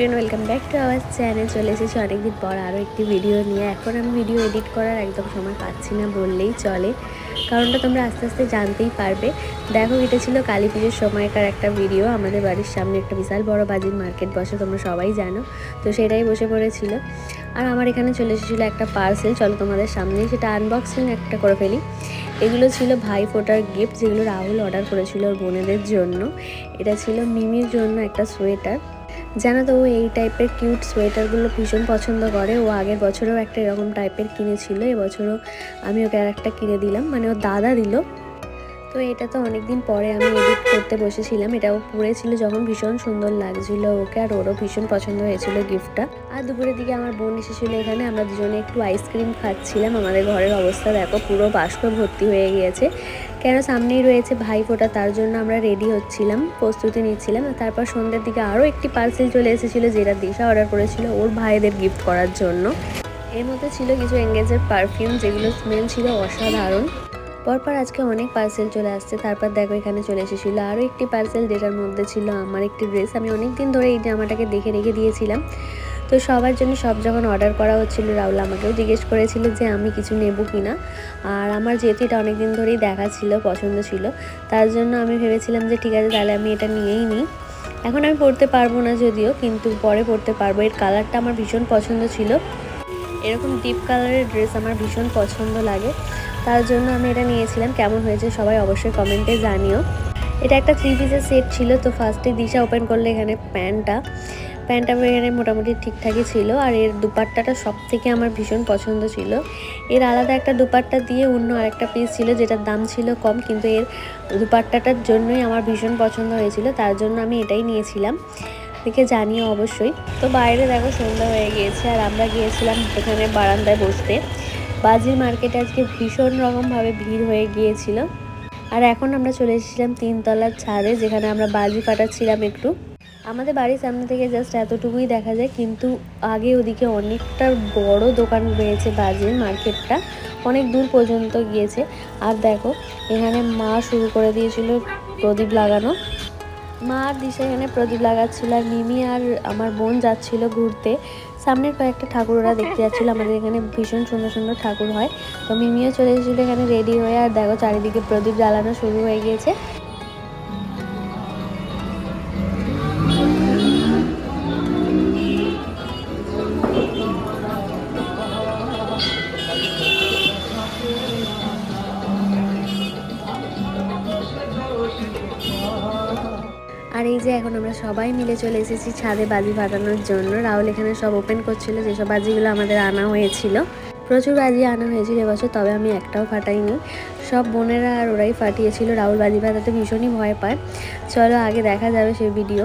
Everyone welcome back to our channel চলে এসেছি অনেকদিন পর আরও একটি ভিডিও নিয়ে। এখন আমি ভিডিও এডিট করার একদম সময় পাচ্ছি না বললেই চলে। কারণটা তোমরা আস্তে আস্তে জানতেই পারবে। দেখো, এটা ছিল কালী পুজোর সময়কার একটা ভিডিও আমাদের বাড়ির সামনে একটা বিশাল বড় বাজির মার্কেট বসে, তোমরা সবাই জানো। তো সেটাই বসে পড়েছিল। আর আমার এখানে চলে এসেছিল একটা পার্সেল চলো তোমাদের সামনেই সেটা আনবক্সিং একটা করে ফেলি। এগুলো ছিল ভাই ফোটার গিফট যেগুলো রাহুল অর্ডার করেছিল ওর বোনেদের জন্য। এটা ছিল মিমির জন্য একটা সোয়েটার জানো তো ও এই টাইপের কিউট সোয়েটারগুলো ভীষণ পছন্দ করে। ও আগের বছরেও একটা এরকম টাইপের কিনেছিল। এবছরও আমি ওকে আর একটা কিনে দিলাম। মানে ও দাদা দিল। তো এটা তো অনেকদিন পরে আমি এডিট করতে বসেছিলাম। এটা ও পরেছিল যখন ভীষণ সুন্দর লাগছিল ওকে, আর ওরও ভীষণ পছন্দ হয়েছিল গিফটটা। আর দুপুরের দিকে আমার বোন এসেছিল এখানে। আমরা দুজনে একটু আইসক্রিম খাচ্ছিলাম। আমাদের ঘরের অবস্থা দেখো, পুরো বাষ্প ভর্তি হয়ে গিয়েছে। কেন সামনেই রয়েছে ভাই ফোটা? তার জন্য আমরা রেডি হচ্ছিলাম, প্রস্তুতি নিচ্ছিলাম। তারপর সন্ধ্যের দিকে আরও একটি পার্সেল চলে এসেছিল, যেটা দিশা অর্ডার করেছিল ওর ভাইদের গিফট করার জন্য। এর মধ্যে ছিল কিছু এঙ্গেজের পারফিউম যেগুলো স্মেল ছিল অসাধারণ। পরপর আজকে অনেক পার্সেল চলে আসছে, তারপর দেখো এখানে চলে এসেছিল। আরও একটি পার্সেল যেটার মধ্যে ছিল আমার একটি ড্রেস আমি অনেক দিন ধরে এই জামাটাকে দেখে রেখে দিয়েছিলাম। তো সবার জন্য সব যখন অর্ডার করা হচ্ছিল, রাহুল আমাকেও জিজ্ঞেস করেছিল যে আমি কিছু নেব কি না আর আমার যেহেতু এটা অনেক দিন ধরেই দেখা ছিল, পছন্দ ছিল, তার জন্য আমি ভেবেছিলাম যে ঠিক আছে, তাহলে আমি এটা নিয়েই নিই। এখন আমি পড়তে পারব না যদিও, কিন্তু পরে পড়তে পারব। এর কালারটা আমার ভীষণ পছন্দ ছিল। এরকম ডিপ কালারের ড্রেস আমার ভীষণ পছন্দ লাগে। তার জন্য আমি এটা নিয়েছিলাম। কেমন হয়েছে সবাই অবশ্যই কমেন্টে জানিও। এটা একটা থ্রি পিসের সেট ছিল, তো ফার্স্টে দিশা ওপেন করলে এখানে প্যান্টটা। প্যান্টটা এখানে মোটামুটি ঠিকঠাকই ছিল, আর এর দুপাট্টাটা সব থেকে আমার ভীষণ পছন্দ ছিল। এর আলাদা একটা দুপাট্টা দিয়ে অন্য আরেকটা পিস ছিল, যেটার দাম ছিল কম, কিন্তু এর দুপাট্টাটার জন্যই আমার ভীষণ পছন্দ হয়েছিল, তার জন্য আমি এটাই নিয়েছিলাম। দেখে জানিও অবশ্যই। তো বাইরে দেখো সন্ধ্যা হয়ে গিয়েছে, আর আমরা গিয়েছিলাম এখানে বারান্দায় বসতে। বাজির মার্কেটে আজকে ভীষণ রকমভাবে ভিড় হয়ে গিয়েছিল। আর এখন আমরা চলে এসেছিলাম তিনতলার ছাদে, যেখানে আমরা বাজি ফাটাচ্ছিলাম একটু। আমাদের বাড়ির সামনে থেকে জাস্ট এতটুকুই দেখা যায়, কিন্তু আগে ওদিকে অনেকটা বড় দোকান রয়েছে বাজির মার্কেটটা। অনেক দূর পর্যন্ত গিয়েছে। আর দেখো, এখানে মা শুরু করে দিয়েছিল প্রদীপ লাগানো। মা আর দিশা এখানে প্রদীপ লাগাচ্ছিল। আর মিমি আর আমার বোন যাচ্ছিল ঘুরতে। সামনের কয়েকটা ঠাকুর ওরা দেখতে যাচ্ছিল। আমাদের এখানে ভীষণ সুন্দর সুন্দর ঠাকুর হয়। তো মিমিও চলে এসেছিল এখানে রেডি হয়ে। আর দেখো, চারিদিকে প্রদীপ জ্বালানো শুরু হয়ে গিয়েছে। আর এই যে এখন আমরা সবাই মিলে চলে এসেছি ছাদে বাজি ফাটানোর জন্য। রাহুল এখানে সব ওপেন করছিল, যেসব বাজিগুলো আমাদের আনা হয়েছিল। প্রচুর বাজি আনা হয়েছিল এবছর, তবে আমি একটাও ফাটাইনি। সব বোনেরা আর ওরাই ফাটিয়েছিল। রাহুল বাজি ফাটাতে ভীষণই ভয় পায়। চলো আগে দেখা যাবে সেই ভিডিও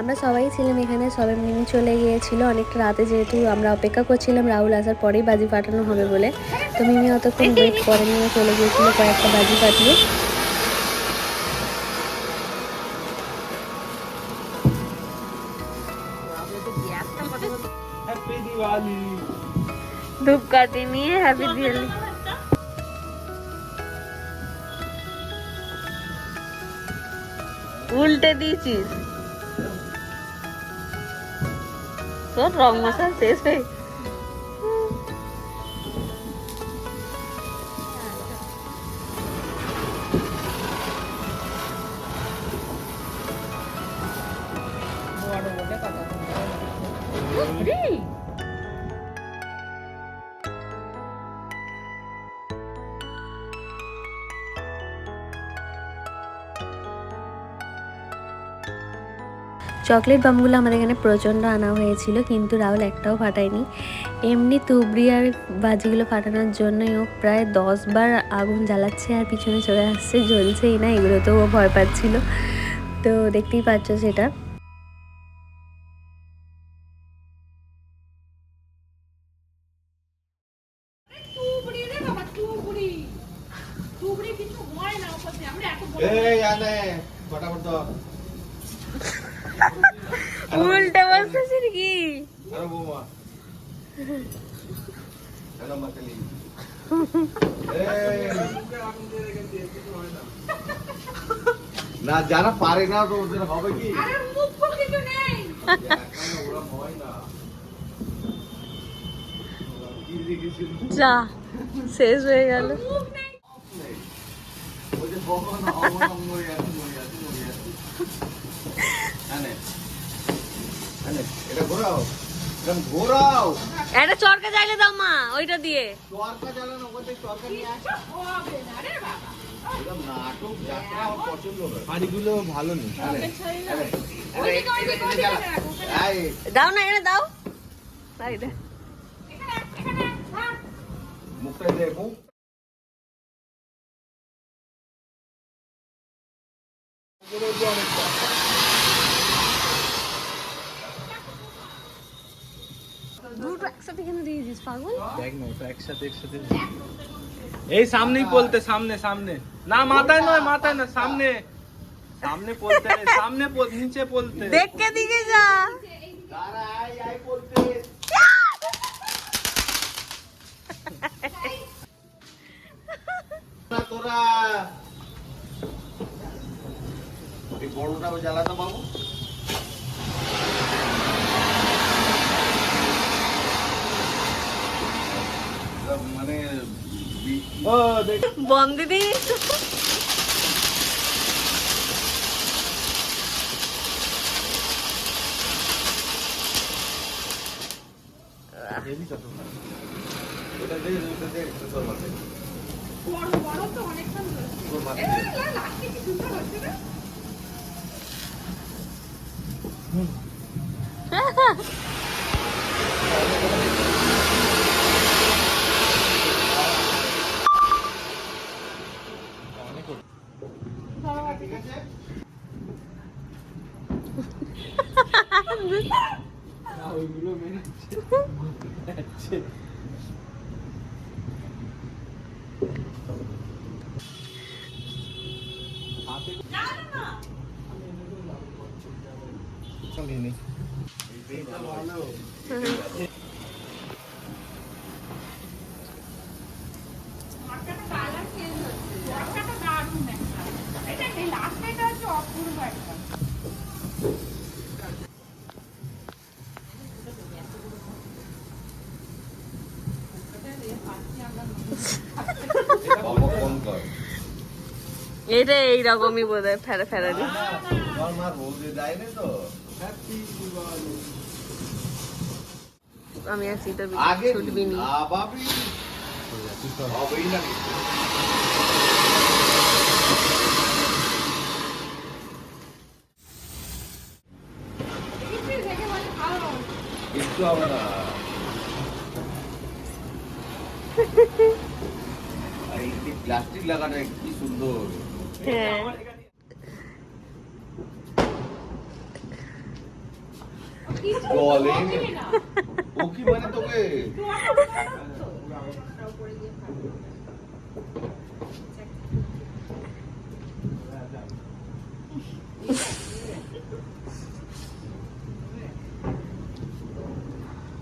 আমরা সবাই ছিলাম এখানে, সবাই মিমি চলে গিয়েছিল। অনেকটা রাতে যেহেতু আমরা অপেক্ষা করছিলাম, রাহুল আসার পরেই বাজি ফাটানো হবে বলে। তো মিমি অতক্ষণ ওয়েট করে নিয়ে চলে গিয়েছিল কয়েকটা বাজি ফাটিয়ে। हैप्पी दिवाली ধূপকাঠি নিয়ে হ্যাপি দিওয়ালি উল্টে দিয়েছিস তোর রং মশা শেষ হয়ে চকলেট বামগুলো আমাদের এখানে প্রচণ্ড আনা হয়েছিল কিন্তু রাহুল একটাও ফাটায়নি। এমনি তুবড়ি আর বাজিগুলো ফাটানোর জন্যই ও প্রায় দশ বার আগুন জ্বালাচ্ছে আর পিছনে চলে আসছে জ্বলছেই না এগুলোতেও ও ভয় পাচ্ছিল। তো দেখতেই পাচ্ছ সেটা। এই আনে ফটাফট দাও উল্টে বসতেছে কি আরে বৌমা হ্যালো মাতালি না যারা পারে না তো ওদের হবে কি এখানে ওরা হয় না irrigation যা শেষ হয়ে গেল নেই। ওই যে কখন হব না, মরে যাচ্ছি, মরে যাচ্ছি, মরে যাচ্ছি। হ্যাঁ নে। হ্যাঁ নে, এটা ঘোরাও। ঘোরাও। একটা চরকা চাইলে দাও মা ওইটা দিয়ে। চরকা চালানো ওখান থেকে চরকা নিয়ে আস নাটক যাত্রা আমার পছন্দ হাড়িগুলো ভালো নেই। হ্যাঁ নে, হ্যাঁ। হ্যাঁ নে, এটা- এটা- এটা দাও দাও। দে। মুখটা দে মুখ। দুটো একসাথে কেন দিয়ে দিস পাগল দেখ না ওটা একসাথে একসাথে এই সামনেই বলতে সামনে সামনে না মাথায় নয় মাথায় না সামনে সামনে বলতে সামনে পল- নিচে বলতে দেখকে দিকে যা দাঁড়া আয় আয় বলতে না তোরা এই বড়টা জ্বালাতে পাবো মানে বি- ও দেখ। বম দিদি হেভি কত ওটা দে ওটা দে তোর মাথায় তোর মাথায় দে। ঠিক আছে না ওইগুলো মেনে আছে হাতে এইটা ভালো এটা এইরকমই বোধ হয় ফেরা ফেরা দি তোমার মা তো আমি আর চিতর ছুটবি নি হবে প্লাস্টিক লাগানো কি সুন্দর। ও কি মানে তোকে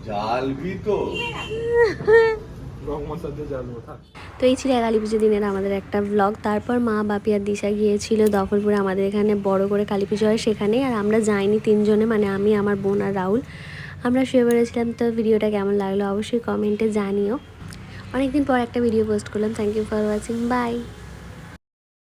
জালবি তো রং মশলা দিয়ে জ্বালবো থাক তো এই ছিল কালী পুজো দিনের আমাদের একটা ব্লগ তারপর মা বাপি আর দিশা গিয়েছিল দখলপুরে, আমাদের এখানে বড় করে কালী পুজো হয় সেখানে। আর আমরা যাইনি তিনজনে মানে আমি, আমার বোন আর রাহুল। আমরা শুয়ে পড়েছিলাম, তো ভিডিওটা কেমন লাগল অবশ্যই কমেন্টে জানিও। অনেকদিন পর একটা ভিডিও পোস্ট করলাম। Thank you for watching bye